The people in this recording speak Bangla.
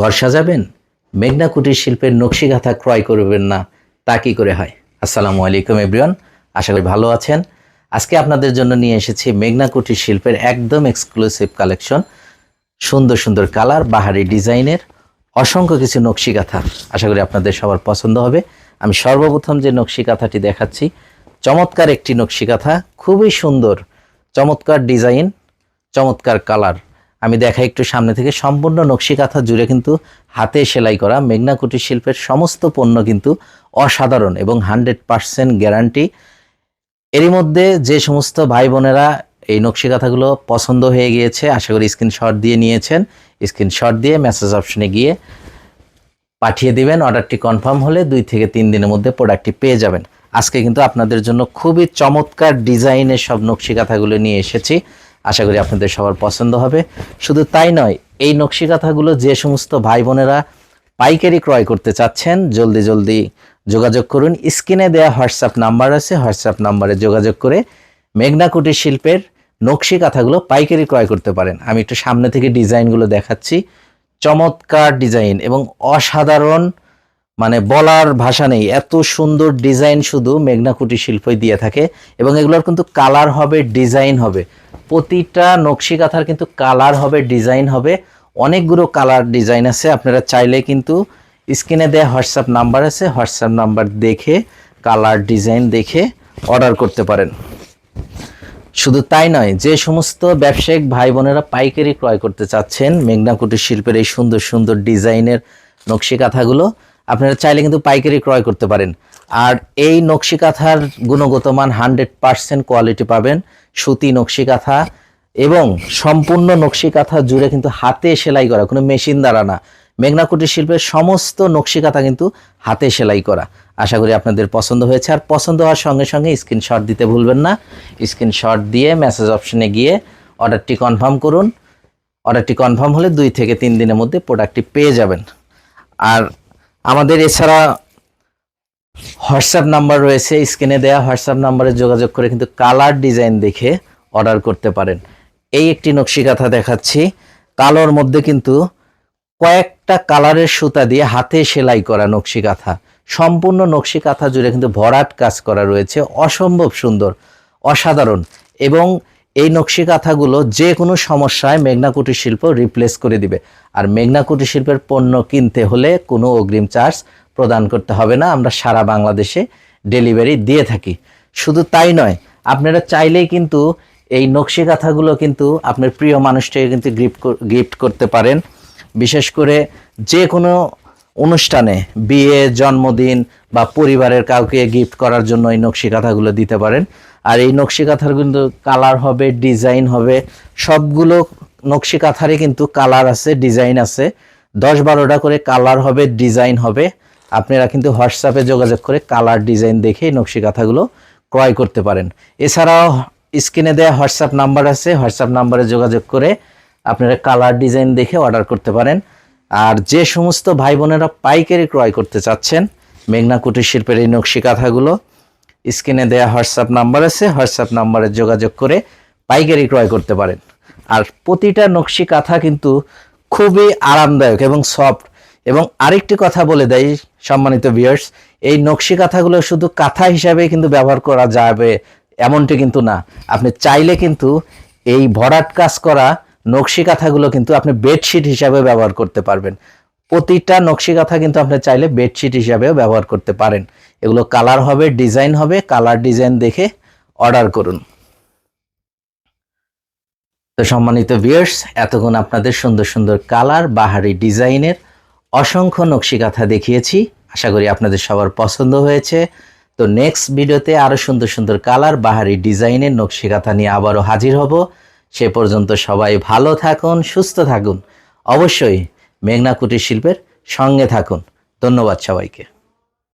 ঘর সাজাবেন? মেঘনা কুটির শিল্পের নকশিকাঁথা ক্রয় করবেন না, তা কি করে হয়? আসসালামু আলাইকুম, এভরিওয়ান। আশা করি ভালো আছেন। আজকে আপনাদের জন্য নিয়ে এসেছি মেঘনা কুটির শিল্পের একদম এক্সক্লুসিভ কালেকশন সুন্দর সুন্দর কালার, বাহারি ডিজাইনের, অসংখ্য কিছু নকশি কাঁথা আশা করি আপনাদের সবার পছন্দ হবে। আমি সর্বপ্রথম যে নকশি কাঁথাটি দেখাচ্ছি, চমৎকার একটি নকশি কাঁথা খুবই সুন্দর, চমৎকার ডিজাইন, চমৎকার কালার। আমি দেখাই একটু সামনে থেকে। সম্পূর্ণ নকশি কাঁথা জুড়ে কিন্তু হাতে সেলাই করা মেঘনা কুটির শিল্পের সমস্ত পণ্য কিন্তু অসাধারণ এবং হান্ড্রেড পারসেন্ট গ্যারান্টি। এরই মধ্যে যে সমস্ত ভাই বোনেরা এই নকশি কাঁথাগুলো পছন্দ হয়ে গিয়েছে, আশা করি স্ক্রিনশট দিয়ে নিয়েছেন। স্ক্রিনশট দিয়ে মেসেজ অপশনে গিয়ে পাঠিয়ে দিবেন। অর্ডারটি কনফার্ম হলে দুই থেকে তিন দিনের মধ্যে প্রোডাক্টটি পেয়ে যাবেন। আজকে কিন্তু আপনাদের জন্য খুবই চমৎকার ডিজাইনের সব নকশি কাঁথাগুলো নিয়ে এসেছি। আশা করি আপনাদের সবার পছন্দ হবে। শুধু তাই নয়, এই নকশি কাঁথাগুলো যে সমস্ত ভাই বোনেরা পাইকারি ক্রয় করতে চাচ্ছেন, জলদি জলদি যোগাযোগ করুন। স্ক্রিনে দেওয়া হোয়াটসঅ্যাপ নাম্বার আছে, হোয়াটসঅ্যাপ নাম্বারে যোগাযোগ করে মেঘনা কুটির শিল্পের নকশি কাঁথাগুলো পাইকারি ক্রয় করতে পারেন। আমি একটু সামনে থেকে ডিজাইনগুলো দেখাচ্ছি। চমৎকার ডিজাইন এবং অসাধারণ মানে বলার ভাষা নেই। এত সুন্দর ডিজাইন শুধু মেঘনা কুটির শিল্পই দিয়ে থাকে এবং এগুলোর কিন্তু কালার হবে, ডিজাইন হবে। প্রতিটা নকশি কাঁথার কিন্তু কালার হবে, ডিজাইন হবে। অনেকগুলো কালার ডিজাইন আছে, আপনারা চাইলে কিন্তু স্ক্রিনে দেওয়া হোয়াটসঅ্যাপ নাম্বার আছে, হোয়াটসঅ্যাপ নাম্বার দেখে, কালার ডিজাইন দেখে অর্ডার করতে পারেন। শুধু তাই নয়, যে সমস্ত ব্যবসায়িক ভাই বোনেরা পাইকারি ক্রয় করতে চাচ্ছেন, মেঘনা কুটির শিল্পের এই সুন্দর সুন্দর ডিজাইনের নকশি কাঁথাগুলো আপনারা চাইলে কিন্তু পাইকারি ক্রয় করতে পারেন। আর এই নকশি কাঁথার গুণগত মান হান্ড্রেড পার্সেন্ট কোয়ালিটি পাবেন। সুতি নকশি কাঁথা এবং সম্পূর্ণ নকশি কাঁথা জুড়ে কিন্তু হাতে সেলাই করা, কোনো মেশিন দ্বারা না। মেঘনা কুটির শিল্পের সমস্ত নকশি কাঁথা কিন্তু হাতে সেলাই করা। আশা করি আপনাদের পছন্দ হয়েছে। আর পছন্দ হওয়ার সঙ্গে সঙ্গে স্ক্রিনশট দিতে ভুলবেন না। স্ক্রিনশট দিয়ে মেসেজ অপশনে গিয়ে অর্ডারটি কনফার্ম করুন। অর্ডারটি কনফার্ম হলে দুই থেকে তিন দিনের মধ্যে প্রোডাক্টটি পেয়ে যাবেন। আর আমাদের এছাড়া হোয়াটসঅ্যাপ নাম্বার রয়েছে, স্ক্রিনে দেওয়া হোয়াটসঅ্যাপ নাম্বারে যোগাযোগ করে কিন্তু কালার ডিজাইন দেখে অর্ডার করতে পারেন। এই একটি নকশি কাঁথা দেখাচ্ছি। কালোর মধ্যে কিন্তু কয়েকটা কালারের সুতা দিয়ে হাতে সেলাই করা নকশি কাঁথা সম্পূর্ণ নকশি কাঁথা জুড়ে কিন্তু ভরাট কাজ করা রয়েছে, অসম্ভব সুন্দর, অসাধারণ। এবং এই নকশি কাঁথাগুলো যে কোনো সমস্যায় মেঘনা কুটির শিল্প রিপ্লেস করে দিবে। আর মেঘনা কুটির শিল্পের পণ্য কিনতে হলে কোনো অগ্রিম চার্জ প্রদান করতে হবে না, আমরা সারা বাংলাদেশে ডেলিভারি দিয়ে থাকি। শুধু তাই নয়, আপনারা চাইলেই কিন্তু এই নকশি কাঁথাগুলো কিন্তু আপনার প্রিয় মানুষটাকে কিন্তু গিফট গিফট করতে পারেন। বিশেষ করে যে কোনো অনুষ্ঠানে, বিয়ে, জন্মদিন বা পরিবারের কাউকে গিফট করার জন্য এই নকশি কাঁথাগুলো দিতে পারেন। আর এই নকশি কাঁথার কিন্তু কালার হবে ডিজাইন হবে, সবগুলো নকশি কাঁথারই কিন্তু কালার আছে ডিজাইন আছে। দশ বারোটা করে কালার হবে ডিজাইন হবে। আপনারা কিন্তু হোয়াটসঅ্যাপে যোগাযোগ করে কালার ডিজাইন দেখে এই নকশি কাঁথাগুলো ক্রয় করতে পারেন। এছাড়াও স্ক্রিনে দেওয়া হোয়াটসঅ্যাপ নাম্বার আছে, হোয়াটসঅ্যাপ নাম্বারে যোগাযোগ করে আপনারা কালার ডিজাইন দেখে অর্ডার করতে পারেন। আর যে সমস্ত ভাই বোনেরা পাইকারি ক্রয় করতে চাচ্ছেন, মেঘনা কুটির শিল্পের এই নকশি কাঁথাগুলো স্ক্রিনে দেওয়া হোয়াটসঅ্যাপ নাম্বার আছে, হোয়াটসঅ্যাপ নাম্বারে যোগাযোগ করে পাইকারি ক্রয় করতে পারেন। আর প্রতিটা নকশি কাঁথা কিন্তু খুবই আরামদায়ক এবং সফট। এবং আরেকটি কথা বলে দেয় সম্মানিত ভিউয়ার্স এই নকশি কাঁথাগুলো শুধু কাঁথা হিসাবে কিন্তু ব্যবহার করা যাবে, এমনটি কিন্তু না। আপনি চাইলে কিন্তু এই ভরাট কাজ করা নকশি কাঁথাগুলো কিন্তু আপনি বেডশিট হিসাবে ব্যবহার করতে পারবেন। প্রতিটা নকশি কাঁথা কিন্তু আপনি চাইলে বেডশিট হিসাবেও ব্যবহার করতে পারেন। এগুলো কালার হবে ডিজাইন হবে কালার ডিজাইন দেখে অর্ডার করুন। তো সম্মানিত ভিউয়ার্স এতক্ষণ আপনাদের সুন্দর সুন্দর কালার বাহারি ডিজাইনের অসংখ্য নকশিকাথা দেখিয়েছি। আশা করি আপনাদের সবার পছন্দ হয়েছে। তো নেক্সট ভিডিওতে আরও সুন্দর সুন্দর কালার, বাহারি ডিজাইনের নকশি কাঁথা নিয়ে আবারও হাজির হব। সে পর্যন্ত সবাই ভালো থাকুন, সুস্থ থাকুন। অবশ্যই মেঘনা কুটির শিল্পের সঙ্গে থাকুন। ধন্যবাদ সবাইকে।